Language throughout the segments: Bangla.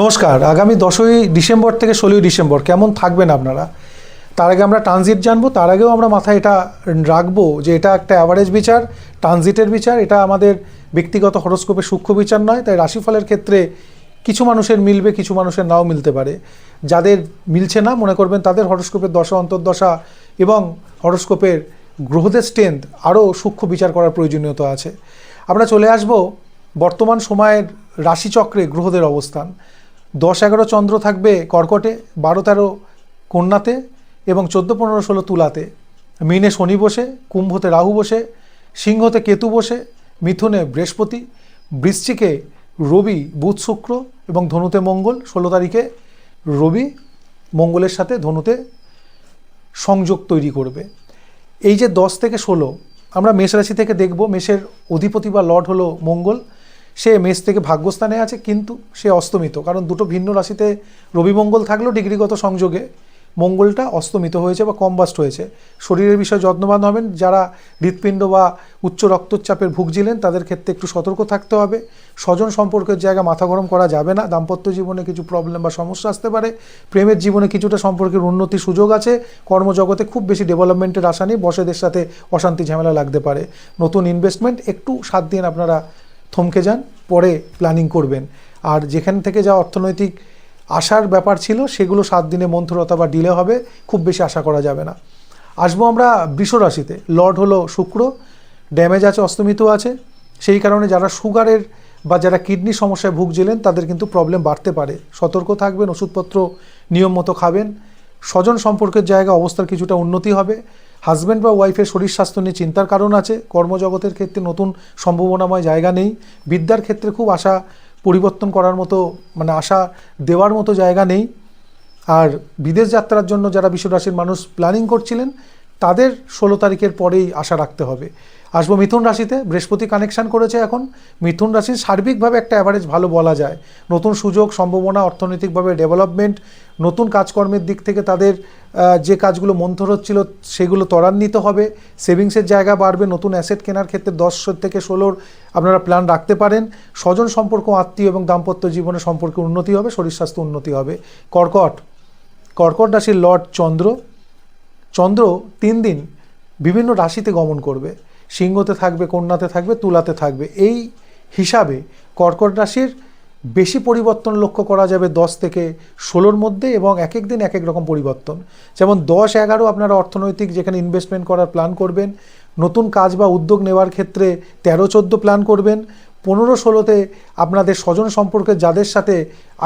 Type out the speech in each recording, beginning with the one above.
নমস্কার, আগামী দশই ডিসেম্বর থেকে ষোলোই ডিসেম্বর, কেমন থাকবেন আপনারা? তার আগে আমরা ট্রানজিট জানব, তার আগেও আমরা মাথায় এটা রাখব যে এটা একটা অ্যাভারেজ বিচার ট্রানজিটের বিচার, এটা আমাদের ব্যক্তিগত হরস্কোপের সূক্ষ্ম বিচার নয়, তাই রাশিফলের ক্ষেত্রে কিছু মানুষের মিলবে, কিছু মানুষের নাও মিলতে পারে। যাদের মিলছে না, মনে করবেন তাদের হরস্কোপের দশা, অন্তর্দশা এবং হরস্কোপের গ্রহদের স্ট্রেংথ আরও সূক্ষ্ম বিচার করার প্রয়োজনীয়তা আছে। আমরা চলে আসব বর্তমান সময়ের রাশিচক্রে গ্রহদের অবস্থান। দশ এগারো চন্দ্র থাকবে কর্কটে, বারো তেরো কন্যাতে এবং চোদ্দ পনেরো ষোলো তুলাতে। মিনে শনি বসে, কুম্ভতে রাহু বসে, সিংহতে কেতু বসে, মিথুনে বৃহস্পতি, বৃশ্চিকে রবি বুধ শুক্র এবং ধনুতে মঙ্গল। ষোলো তারিখে রবি মঙ্গলের সাথে ধনুতে সংযোগ তৈরি করবে। এই যে দশ থেকে ষোলো, আমরা মেষ রাশি থেকে দেখব। মেষের অধিপতি বা লর্ড হলো মঙ্গল। সে মেষ থেকে ভাগ্যস্থানে আছে, কিন্তু সে অস্তমিত। কারণ দুটো ভিন্ন রাশিতে রবি মঙ্গল থাকলেও ডিগ্রিগত সংযোগে মঙ্গলটা অস্তমিত হয়েছে বা কম্বাস্ট হয়েছে। শরীরের বিষয়ে যত্নবান হবেন। যারা হৃৎপিণ্ড বা উচ্চ রক্তচাপের ভুগছিলেন, তাদের ক্ষেত্রে একটু সতর্ক থাকতে হবে। স্বজন সম্পর্কের জায়গা মাথা গরম করা যাবে না। দাম্পত্য জীবনে কিছু প্রবলেম বা সমস্যা আসতে পারে। প্রেমের জীবনে কিছুটা সম্পর্কের উন্নতির সুযোগ আছে। কর্মজগতে খুব বেশি ডেভেলপমেন্টের আশা নেই। বসেদের সাথে অশান্তি ঝামেলা লাগতে পারে। নতুন ইনভেস্টমেন্ট একটু সাত দিন আপনারা থমকে যান, পরে প্ল্যানিং করবেন। আর যেখান থেকে যা অর্থনৈতিক আশার ব্যাপার ছিল, সেগুলো সাত দিনে মন্থরতা বা ডিলে হবে, খুব বেশি আশা করা যাবে না। আসব আমরা বৃষ রাশিতে লর্ড হলো শুক্র ড্যামেজ আছে অস্তমিত আছে। সেই কারণে যারা সুগারের বা যারা কিডনি সমস্যায় ভুগছিলেন, তাদের কিন্তু প্রবলেম বাড়তে পারে। সতর্ক থাকবেন, ওষুধপত্র নিয়ম মতো খাবেন। স্বজন সম্পর্কের জায়গা, অবস্থার কিছুটা উন্নতি হবে। হাজব্যান্ড বা ওয়াইফের শরীর স্বাস্থ্য নিয়ে চিন্তার কারণ আছে। কর্মজগতের ক্ষেত্রে নতুন সম্ভাবনাময় জায়গা নেই। বিদ্যার ক্ষেত্রে খুব আশা পরিবর্তন করার মতো মানে আশা দেওয়ার মতো জায়গা নেই। আর বিদেশ যাত্রার জন্য যারা বিশ্বরাশির মানুষ প্ল্যানিং করছিলেন, তাদের ষোলো তারিখের পরেই আশা রাখতে হবে। আসব মিথুন রাশিতে, বৃহস্পতি কানেকশন করেছে এখন। মিথুন রাশির সার্বিকভাবে একটা অ্যাভারেজ ভালো বলা যায়। নতুন সুযোগ, সম্ভাবনা, অর্থনৈতিকভাবে ডেভেলপমেন্ট নতুন কাজকর্মের দিক থেকে তাদের যে কাজগুলো মন্থর হচ্ছিল সেগুলো ত্বরান্বিত হবে। সেভিংসের জায়গা বাড়বে, নতুন অ্যাসেট কেনার ক্ষেত্রে দশ থেকে ষোলোর আপনারা প্ল্যান রাখতে পারেন। স্বজন সম্পর্ক আত্মীয় এবং দাম্পত্য জীবনে সম্পর্কে উন্নতি হবে, শরীর স্বাস্থ্য উন্নতি হবে। কর্কট কর্কট রাশির লর্ড চন্দ্র। চন্দ্র তিন দিন বিভিন্ন রাশিতে গমন করবে। সিংহতে থাকবে, কন্যাতে থাকবে, তুলাতে থাকবে। এই হিসাবে কর্কট রাশির বেশি পরিবর্তন লক্ষ্য করা যাবে দশ থেকে ষোলোর মধ্যে এবং এক এক দিন এক এক রকম পরিবর্তন। যেমন দশ এগারো আপনারা অর্থনৈতিক যেখানে ইনভেস্টমেন্ট করার প্ল্যান করবেন, নতুন কাজ বা উদ্যোগ নেওয়ার ক্ষেত্রে তেরো চোদ্দ প্ল্যান করবেন, পনেরো ষোলোতে আপনাদের স্বজন সম্পর্কে যাদের সাথে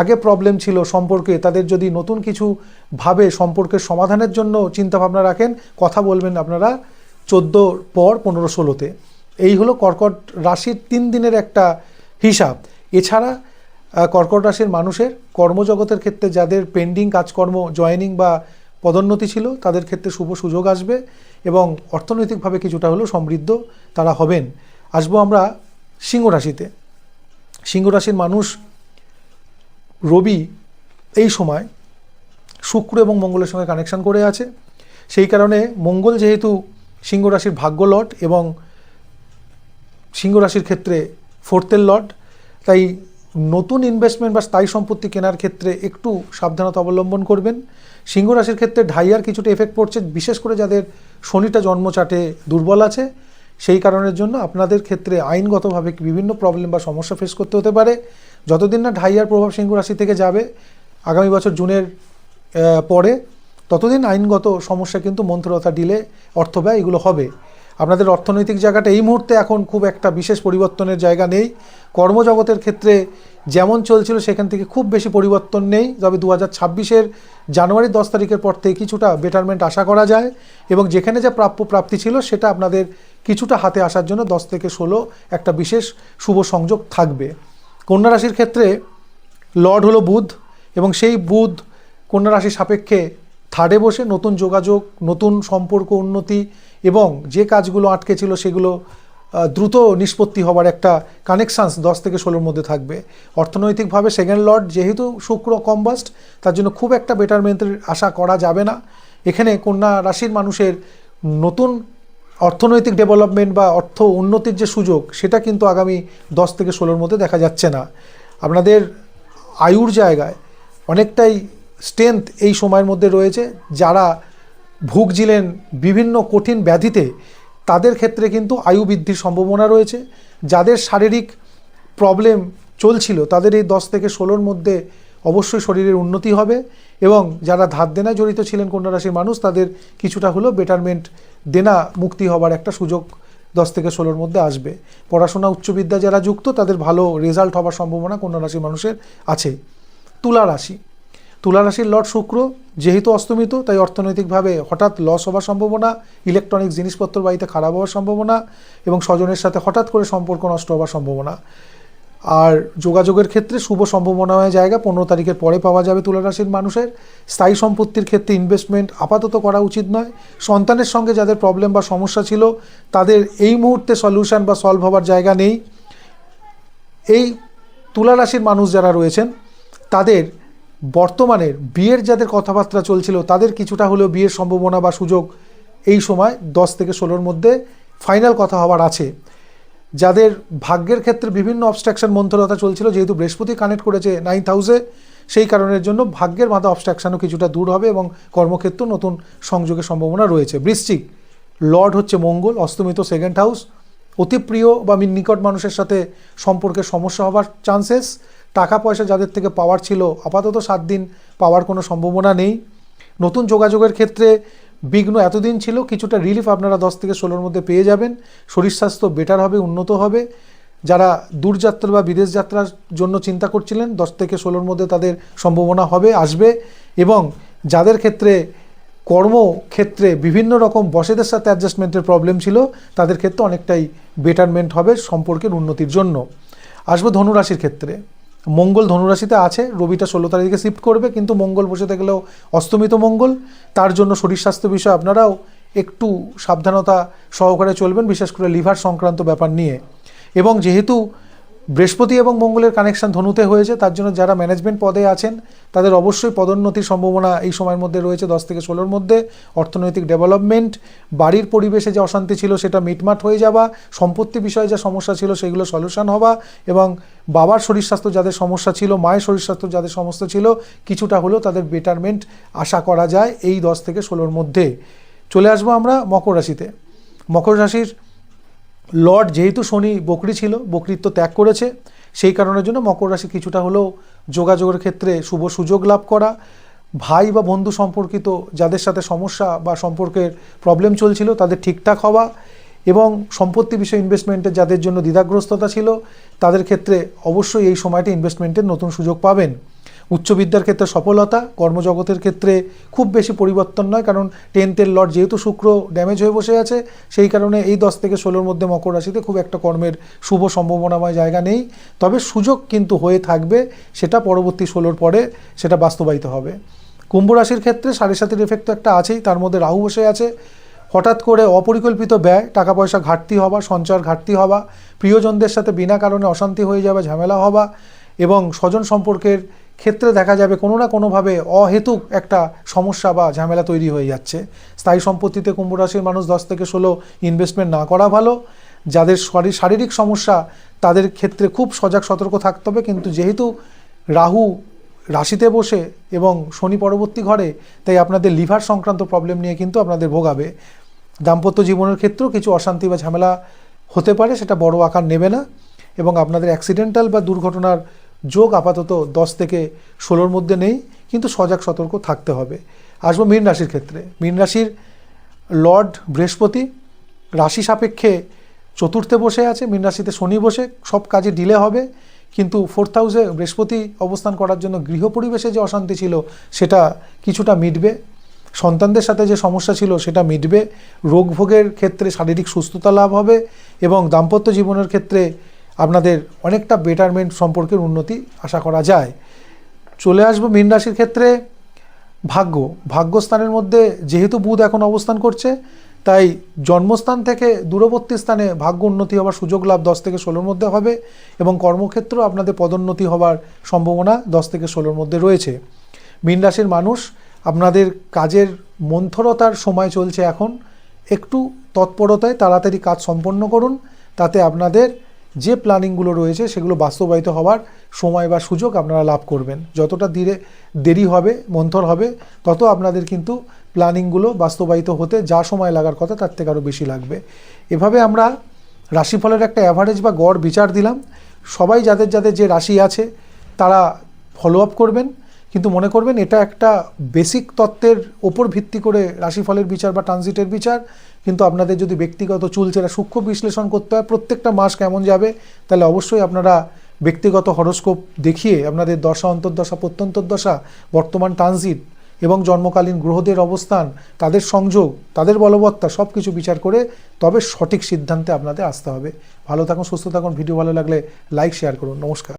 আগে প্রবলেম ছিল সম্পর্কে, তাদের যদি নতুন কিছু ভাবে সম্পর্কের সমাধানের জন্য চিন্তাভাবনা রাখেন, কথা বলবেন আপনারা চোদ্দোর পর পনেরো ষোলোতে। এই হলো কর্কট রাশির তিন দিনের একটা হিসাব। এছাড়া কর্কট রাশির মানুষের কর্মজগতের ক্ষেত্রে যাদের পেন্ডিং কাজকর্ম, জয়েনিং বা পদোন্নতি ছিল, তাদের ক্ষেত্রে শুভ সুযোগ আসবে এবং অর্থনৈতিকভাবে কিছুটা হলেও সমৃদ্ধ তারা হবেন। আসব আমরা সিংহ রাশিতে। সিংহ রাশির মানুষ রবি এই সময় শুক্র এবং মঙ্গলের সঙ্গে কানেকশন করে আছে। সেই কারণে মঙ্গল যেহেতু সিংহ রাশির ভাগ্য লট এবং সিংহ রাশির ক্ষেত্রে ফোর্থের লট তাই নতুন ইনভেস্টমেন্ট বা স্থায়ী সম্পত্তি কেনার ক্ষেত্রে একটু সাবধানতা অবলম্বন করবেন। সিংহ রাশির ক্ষেত্রে ঢাইয়ার কিছুটা এফেক্ট পড়ছে, বিশেষ করে যাদের শনিটা জন্মচাটে দুর্বল আছে। সেই কারণের জন্য আপনাদের ক্ষেত্রে আইনগতভাবে বিভিন্ন প্রবলেম বা সমস্যা ফেস করতে হতে পারে। যতদিন না ঢাইয়ার প্রভাব সিংহ রাশি থেকে যাবে, আগামী বছর জুনের পরে ততদিন আইনগত সমস্যা কিন্তু মন্থরতা ডিলে অর্থ ব্যয় এগুলো হবে। আপনাদের অর্থনৈতিক জায়গাটা এই মুহূর্তে এখন খুব একটা বিশেষ পরিবর্তনের জায়গা নেই। কর্মজগতের ক্ষেত্রে যেমন চলছিল সেখান থেকে খুব বেশি পরিবর্তন নেই। তবে দু হাজার ছাব্বিশের জানুয়ারির দশ তারিখের পর থেকে কিছুটা বেটারমেন্ট আশা করা যায় এবং যেখানে যা প্রাপ্য প্রাপ্তি ছিল সেটা আপনাদের কিছুটা হাতে আসার জন্য দশ থেকে ষোলো একটা বিশেষ শুভ সংযোগ থাকবে। কন্যা রাশির ক্ষেত্রে লর্ড হলো বুধ এবং সেই বুধ কন্যা রাশির সাপেক্ষে থার্ডে বসে নতুন যোগাযোগ, নতুন সম্পর্ক, উন্নতি এবং যে কাজগুলো আটকে ছিল সেগুলো দ্রুত নিষ্পত্তি হওয়ার একটা কানেকশানস দশ থেকে ষোলোর মধ্যে থাকবে। অর্থনৈতিকভাবে সেকেন্ড লর্ড যেহেতু শুক্র, কম্বাস্ট, তার জন্য খুব একটা বেটারমেন্টের আশা করা যাবে না। এখানে কন্যা রাশির মানুষের নতুন অর্থনৈতিক ডেভেলপমেন্ট বা অর্থ উন্নতির যে সুযোগ, সেটা কিন্তু আগামী দশ থেকে ষোলোর মধ্যে দেখা যাচ্ছে না। আপনাদের আয়ুর জায়গায় অনেকটাই স্ট্রেংথ এই সময়ের মধ্যে রয়েছে। যারা ভুগছিলেন বিভিন্ন কঠিন ব্যাধিতে, তাদের ক্ষেত্রে কিন্তু আয়ু বৃদ্ধির সম্ভাবনা রয়েছে। যাদের শারীরিক প্রবলেম চলছিল, তাদের এই দশ থেকে ষোলোর মধ্যে অবশ্যই শরীরের উন্নতি হবে এবং যারা ধার দেনায় জড়িত ছিলেন কন্যা রাশির মানুষ, তাদের কিছুটা হলেও বেটারমেন্ট দেনা মুক্তি হবার একটা সুযোগ দশ থেকে ষোলোর মধ্যে আসবে। পড়াশোনা উচ্চবিদ্যা যারা যুক্ত, তাদের ভালো রেজাল্ট হবার সম্ভাবনা কন্যা রাশির মানুষের আছে। তুলা রাশি তুলা রাশির লর্ড শুক্র যেহেতু অস্তমিত, তাই অর্থনৈতিকভাবে হঠাৎ লস হওয়ার সম্ভাবনা, ইলেকট্রনিক জিনিসপত্র বাড়িতে খারাপ হওয়ার সম্ভাবনা এবং স্বজনের সাথে হঠাৎ করে সম্পর্ক নষ্ট হওয়ার সম্ভাবনা। আর যোগাযোগের ক্ষেত্রে শুভ সম্ভাবনাময় জায়গা, পনেরো তারিখের পরে পাওয়া যাবে তুলা রাশির মানুষের। স্থায়ী সম্পত্তির ক্ষেত্রে ইনভেস্টমেন্ট আপাতত করা উচিত নয়। সন্তানের সঙ্গে যাদের প্রবলেম বা সমস্যা ছিল, তাদের এই মুহূর্তে সলিউশন বা সলভ হবার জায়গা নেই। এই তুলা রাশির মানুষ যারা রয়েছেন, তাদের বর্তমানের বিয়ের যাদের কথাবার্তা চলছিল, তাদের কিছুটা হলেও বিয়ের সম্ভাবনা বা সুযোগ এই সময় দশ থেকে ষোলোর মধ্যে ফাইনাল কথা হওয়ার আছে। যাদের ভাগ্যের ক্ষেত্রে বিভিন্ন অবস্ট্রাকশন মন্থরতা চলছিল, যেহেতু বৃহস্পতি কানেক্ট করেছে নাইন্থ হাউসে সেই কারণের জন্য ভাগ্যের মাথা অবস্ট্রাকশনও কিছুটা দূর হবে এবং কর্মক্ষেত্র নতুন সংযোগের সম্ভাবনা রয়েছে। বৃশ্চিক, লর্ড হচ্ছে মঙ্গল অস্তমিত সেকেন্ড হাউস অতি প্রিয় বা নিকট মানুষের সাথে সম্পর্কের সমস্যা হওয়ার চান্সেস টাকা পয়সা যাদের থেকে পাওয়ার ছিল, আপাতত সাত দিন পাওয়ার কোনো সম্ভাবনা নেই। নতুন যোগাযোগের ক্ষেত্রে বিঘ্ন এতদিন ছিল, কিছুটা রিলিফ আপনারা দশ থেকে ষোলোর মধ্যে পেয়ে যাবেন। শরীর স্বাস্থ্য বেটার হবে, উন্নত হবে। যারা দূরযাত্রা বা বিদেশ যাত্রার জন্য চিন্তা করছিলেন, দশ থেকে ষোলোর মধ্যে তাদের সম্ভাবনা হবে, আসবে। এবং যাদের ক্ষেত্রে কর্মক্ষেত্রে বিভিন্ন রকম বসেদের সাথে অ্যাডজাস্টমেন্টের প্রবলেম ছিল, তাদের ক্ষেত্রে অনেকটাই বেটারমেন্ট হবে সম্পর্কের উন্নতির জন্য। আসব ধনুরাশির ক্ষেত্রে। মঙ্গল ধনুরাশিতে আছে, রবিটা ষোলো তারিখে শিফট করবে, কিন্তু মঙ্গল বসে থাকলেও অস্তমিত মঙ্গল। তার জন্য শরীর স্বাস্থ্য বিষয়ে আপনারাও একটু সাবধানতা সহকারে চলবেন, বিশেষ করে লিভার সংক্রান্ত ব্যাপার নিয়ে। এবং যেহেতু বৃহস্পতি এবং মঙ্গলের কানেকশন ধনুতে হয়েছে, তার জন্য যারা ম্যানেজমেন্ট পদে আছেন, তাদের অবশ্যই পদোন্নতির সম্ভাবনা এই সময়ের মধ্যে রয়েছে, দশ থেকে ষোলোর মধ্যে। অর্থনৈতিক ডেভেলপমেন্ট বাড়ির পরিবেশে যে অশান্তি ছিল সেটা মিটমাট হয়ে যাওয়া, সম্পত্তি বিষয়ে যা সমস্যা ছিল সেগুলো সলিউশন হওয়া এবং বাবার শরীর স্বাস্থ্য যাদের সমস্যা ছিল, মায়ের শরীর স্বাস্থ্য যাদের সমস্যা ছিল, কিছুটা হলেও তাদের বেটারমেন্ট আশা করা যায় এই দশ থেকে ষোলোর মধ্যে। চলে আসব আমরা মকর রাশিতে। মকর রাশির লর্ড যেহেতু শনি বকরি ছিল, বকরিত্ব ত্যাগ করেছে, সেই কারণের জন্য মকর রাশি কিছুটা হলেও যোগাযোগের ক্ষেত্রে শুভ সুযোগ লাভ করা। ভাই বা বন্ধু সম্পর্কিত যাদের সাথে সমস্যা বা সম্পর্কের প্রবলেম চলছিল, তাদের ঠিকঠাক হওয়া এবং সম্পত্তি বিষয়ে ইনভেস্টমেন্টের যাদের জন্য দ্বিধাগ্রস্ততা ছিল, তাদের ক্ষেত্রে অবশ্যই এই সময়টি ইনভেস্টমেন্টের নতুন সুযোগ পাবেন। উচ্চ বিদ্যার ক্ষেত্রে সফলতা, কর্মজগতের ক্ষেত্রে খুব বেশি পরিবর্তন নয়, কারণ টেন্থের লট যেহেতু শুক্র ড্যামেজ হয়ে বসে আছে, সেই কারণে এই দশ থেকে ষোলোর মধ্যে মকর রাশিতে খুব একটা কর্মের শুভ সম্ভাবনাময় জায়গা নেই। তবে সুযোগ কিন্তু হয়ে থাকবে, সেটা পরবর্তী ষোলোর পরে সেটা বাস্তবায়িত হবে। কুম্ভ রাশির ক্ষেত্রে সাড়ে সাতের এফেক্ট তো একটা আছেই, তার মধ্যে রাহু বসে আছে। হঠাৎ করে অপরিকল্পিত ব্যয় টাকা পয়সা ঘাটতি হওয়া, সঞ্চয়ের ঘাটতি হওয়া, প্রিয়জনদের সাথে বিনা কারণে অশান্তি হয়ে যাওয়া, ঝামেলা হওয়া এবং স্বজন সম্পর্কের ক্ষেত্রে দেখা যাবে কোনো না কোনোভাবে অহেতুক একটা সমস্যা বা ঝামেলা তৈরি হয়ে যাচ্ছে। স্থায়ী সম্পত্তিতে কুম্ভ রাশির মানুষ দশ থেকে ষোলো ইনভেস্টমেন্ট না করা ভালো। যাদের শরীর শারীরিক সমস্যা, তাদের ক্ষেত্রে খুব সজাগ সতর্ক থাকতে হবে। কিন্তু যেহেতু রাহু রাশিতে বসে এবং শনি পরবর্তী ঘরে, তাই আপনাদের লিভার সংক্রান্ত প্রবলেম নিয়ে কিন্তু আপনাদের ভোগাবে। দাম্পত্য জীবনের ক্ষেত্রেও কিছু অশান্তি বা ঝামেলা হতে পারে, সেটা বড় আকার নেবে না। এবং আপনাদের অ্যাক্সিডেন্টাল বা দুর্ঘটনার যোগ আপাতত দশ থেকে ষোলোর মধ্যে নেই, কিন্তু সজাগ সতর্ক থাকতে হবে। আসব মীন রাশির ক্ষেত্রে। মীন রাশির লর্ড বৃহস্পতি রাশি সাপেক্ষে চতুর্থে বসে আছে, মীন রাশিতে শনি বসে, সব কাজে ডিলে হবে, কিন্তু ফোর্থ হাউসে বৃহস্পতি অবস্থান করার জন্য গৃহ পরিবেশে যে অশান্তি ছিল, সেটা কিছুটা মিটবে। সন্তানদের সাথে যে সমস্যা ছিল, সেটা মিটবে। রোগ ভোগের ক্ষেত্রে শারীরিক সুস্থতা লাভ হবে এবং দাম্পত্য জীবনের ক্ষেত্রে আপনাদের অনেকটা বেটারমেন্ট সম্পর্কের উন্নতি আশা করা যায়। চলে আসব মীন রাশির ক্ষেত্রে। ভাগ্য, ভাগ্যস্থানের মধ্যে যেহেতু বুধ এখন অবস্থান করছে, তাই জন্মস্থান থেকে দূরবর্তী স্থানে ভাগ্য উন্নতি হওয়ার সুযোগ লাভ দশ থেকে ষোলোর মধ্যে হবে এবং কর্মক্ষেত্রেও আপনাদের পদোন্নতি হওয়ার সম্ভাবনা দশ থেকে ষোলোর মধ্যে রয়েছে। মীন রাশির মানুষ, আপনাদের কাজের মন্থরতার সময় চলছে এখন। একটু তৎপরতায় তাড়াতাড়ি কাজ সম্পন্ন করুন, তাতে আপনাদের যে প্ল্যানিংগুলো রয়েছে সেগুলো বাস্তবায়িত হওয়ার সময় বা সুযোগ আপনারা লাভ করবেন। যতটা ধীরে দেরি হবে, মন্থর হবে, তত আপনাদের কিন্তু প্ল্যানিংগুলো বাস্তবায়িত হতে যা সময় লাগার কথা তার থেকে আরও বেশি লাগবে। এভাবে আমরা রাশিফলের একটা অ্যাভারেজ বা গড় বিচার দিলাম। সবাই যাদের যাদের যে রাশি আছে তারা ফলো আপ করবেন। কিন্তু মনে করবেন এটা একটা বেসিক তত্ত্বের ওপর ভিত্তি করে রাশিফলের বিচার বা ট্রানজিটের বিচার। কিন্তু আপনাদের যদি ব্যক্তিগত চুলচেরা সূক্ষ্ম বিশ্লেষণ করতে হয়, প্রত্যেকটা মাস কেমন যাবে, তাহলে অবশ্যই আপনারা ব্যক্তিগত হরস্কোপ দেখিয়ে আপনাদের দশা, অন্তর্দশা, প্রত্যন্তর্দশা, বর্তমান ট্রানজিট এবং জন্মকালীন গ্রহদের অবস্থান, তাদের সংযোগ, তাদের বলবত্তা সব কিছু বিচার করে তবে সঠিক সিদ্ধান্তে আপনাদের আসতে হবে। ভালো থাকুন, সুস্থ থাকুন, ভিডিও ভালো লাগলে লাইক, শেয়ার করুন। নমস্কার।